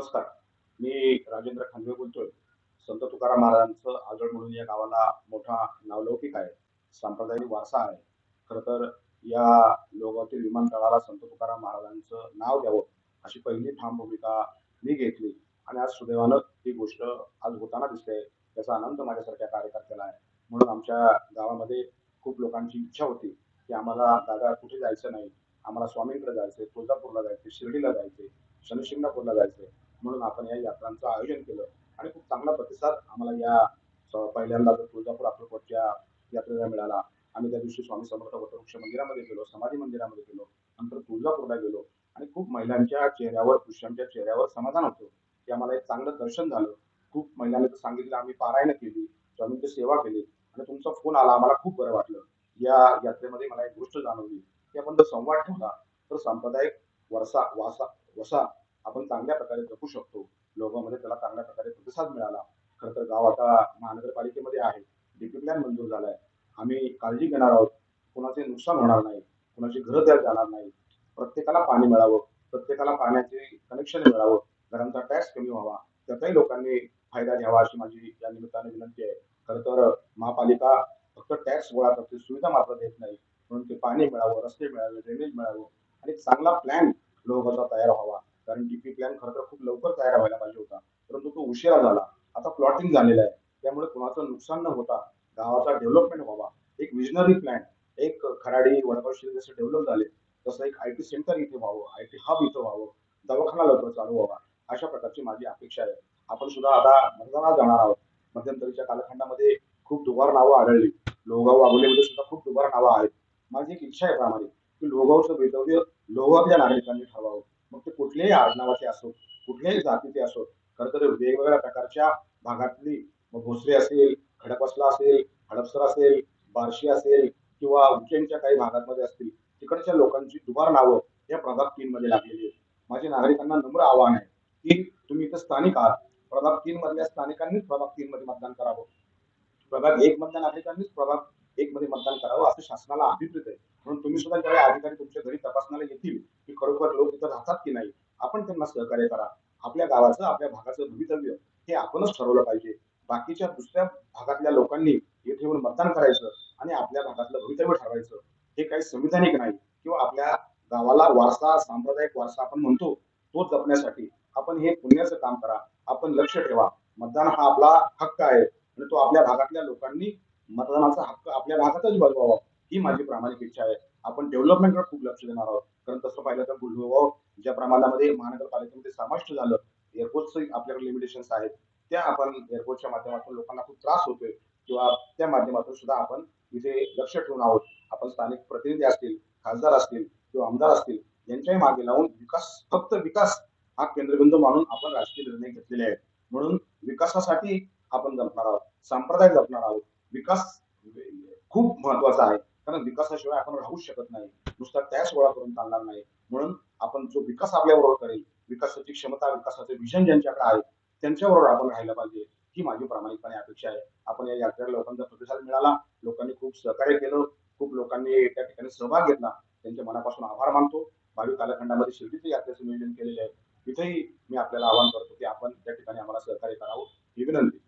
नमस्कार. मी राजेंद्र खांदवे बोलतोय. संत तुकाराम महाराजांचं आजळ म्हणून या गावाला मोठा नावलौकिक आहे. सांप्रदायिक वारसा आहे. खरं तर या लोगातील विमानतळाला संत तुकाराम महाराजांचं नाव द्यावं अशी पहिली ठाम भूमिका मी घेतली. आणि आज सुदैवानं ही गोष्ट आज होताना दिसते त्याचा आनंद माझ्यासारख्या कार्यकर्त्याला आहे. म्हणून आमच्या गावामध्ये खूप लोकांची इच्छा होती की आम्हाला दादा कुठे जायचं नाही? आम्हाला स्वामींकडे जायचंय तुळजापूरला जायचंय शिर्डीला जायचंय शनिशिंगणापूरला जायचंय. म्हणून आपण या यात्रांचं आयोजन केलं आणि खूप चांगला प्रतिसाद आम्हाला या पहिल्यांदा तुळजापूर अक्कलकोटच्या यात्रेला मिळाला. आम्ही त्या दिवशी स्वामी समर्थ वटवृक्ष मंदिरामध्ये गेलो समाधी मंदिरामध्ये गेलो नंतर तुळजापूरला गेलो आणि खूप महिलांच्या चेहऱ्यावर पुरुषांच्या चेहऱ्यावर समाधान होतं. की आम्हाला एक चांगलं दर्शन झालं. खूप महिलांनी सांगितलं आम्ही पारायण केली स्वामींची सेवा केली आणि तुमचा फोन आला आम्हाला खूप बरं वाटलं. या यात्रेमध्ये मला एक गोष्ट जाणवली की आपण जर संवाद ठेवला तर सांप्रदायिक वरसा वासा वसा आपण चांगल्या प्रकारे जपू शकतो. लोकांमध्ये त्याला चांगल्या प्रकारे प्रतिसाद मिळाला. खरं तर गाव आता महानगरपालिकेमध्ये आहे. डीपी प्लॅन मंजूर झालाय. आम्ही काळजी घेणार आहोत. कुणाचे नुकसान होणार नाही. कुणाची घरं द्यायला जाणार नाही. प्रत्येकाला पाणी मिळावं. प्रत्येकाला पाण्याचे कनेक्शन मिळावं. घरांचा टॅक्स कमी व्हावा. त्याचाही लोकांनी फायदा घ्यावा अशी माझी या निमित्ताने विनंती आहे. खरं तर महापालिका फक्त टॅक्स गोळा करते सुविधा मात्र देत नाही. म्हणून ते पाणी मिळावं रस्ते मिळावे ड्रेनेज मिळावं आणि चांगला प्लॅन लोकांचा तयार व्हावा. कारण डीपी प्लॅन खरं तर खूप लवकर तयार व्हायला पाहिजे होता. परंतु तो उशिरा झाला. आता प्लॉटिंग झालेला आहे. त्यामुळे कुणाचं नुकसान न होता गावाचा डेव्हलपमेंट व्हावा. एक विजनरी प्लॅन एक खराडी वडगाव शिर्डी जसं डेव्हलप झाले तसं एक आय टी सेंटर इथे व्हावं आय टी हब इथं व्हावं दवाखाना लवकर चालू व्हावा अशा प्रकारची माझी अपेक्षा आहे. आपण सुद्धा आता मतदानाला जाणार आहोत. मध्यंतरीच्या कालखंडामध्ये खूप दुबार नावं आढळली. लोहगाव वाघोलीमध्ये सुद्धा खूप दुबार नावं आहेत. माझी एक इच्छा आहे प्रामाणिक की लोहगावचं वैधव्य लोहगावच्या नागरिकांनी ठरवावं. मग ते कुठल्याही आडनावाचे असो कुठल्याही जातीचे असो खरं तर वेगवेगळ्या प्रकारच्या भागातली मग असेल खडकवासला असेल हडपसर असेल बार्शी असेल किंवा उज्जैनच्या काही भागांमध्ये असतील तिकडच्या लोकांची दुबार नावं या प्रभाग तीन मध्ये लागलेली आहेत. माझे नागरिकांना नम्र आव्हान आहे की तुम्ही इथं स्थानिक आहात. प्रभाग तीन मधल्या स्थानिकांनीच प्रभाग तीन मध्ये मतदान करावं. प्रभाग एक मधल्या नागरिकांनीच प्रभाग एक मध्ये मतदान करावं असं शासनाला अभिप्रेत आहे. म्हणून तुम्ही सुद्धा ज्यावेळी अधिकारी तुमच्या घरी तपासण्याला येतील की खरोखर लोक इथं राहतात की नाही आपण त्यांना सहकार्य करा. आपल्या गावाचं आपल्या भागाचं भवितव्य हे आपणच ठरवलं पाहिजे. बाकीच्या दुसऱ्या भागातल्या लोकांनी येथे येऊन मतदान करायचं आणि आपल्या भागातलं भवितव्य ठरवायचं हे काही संविधानिक नाही. किंवा आपल्या गावाला वारसा सांप्रदायिक वारसा आपण म्हणतो तो जपण्यासाठी आपण हे पुण्याचं काम करा. आपण लक्ष ठेवा. मतदान हा आपला हक्क आहे. आणि तो आपल्या भागातल्या लोकांनी मतदानाचा हक्क आपल्या भागातच भरवावं. ही माझी प्रामाणिक इच्छा आहे. आपण डेव्हलपमेंटवर खूप लक्ष देणार आहोत. कारण तसं पाहिलं तर बुलढाणा ज्या प्रमाणामध्ये महानगरपालिकेमध्ये समाविष्ट झालं एअरपोर्टचं आपल्याकडे लिमिटेशन्स आहेत. त्या आपण एअरपोर्टच्या माध्यमातून लोकांना खूप त्रास होतोय. किंवा त्या माध्यमातून सुद्धा आपण इथे लक्ष ठेवून आहोत. आपण स्थानिक प्रतिनिधी असतील खासदार असतील किंवा आमदार असतील यांच्याही मागे लावून विकास फक्त विकास हा केंद्रबिंदू मानून आपण राजकीय निर्णय घेतलेले आहेत. म्हणून विकासासाठी आपण जपणार आहोत. संप्रदाय जपणार आहोत. विकास खूप महत्त्वाचा आहे. कारण विकासाशिवाय आपण राहूच शकत नाही. नुसता टॅक्स गोळा करून चालणार नाही. म्हणून आपण जो विकास आपल्याबरोबर करेल विकासाची क्षमता विकासाचे विजन ज्यांच्याकडे आहे त्यांच्याबरोबर आपण राहायला पाहिजे. ही माझी प्रामाणिकपणे अपेक्षा आहे. आपण या यात्रेला लोकांचा प्रतिसाद मिळाला. लोकांनी खूप सहकार्य केलं. खूप लोकांनी त्या ठिकाणी सहभाग घेतला. त्यांच्या मनापासून आभार मानतो. भावी कालखंडामध्ये शिर्डीच्या यात्रेचं नियोजन केलेलं आहे. तिथेही मी आपल्याला आवाहन करतो की आपण त्या ठिकाणी आम्हाला सहकार्य करावं. ही विनंती.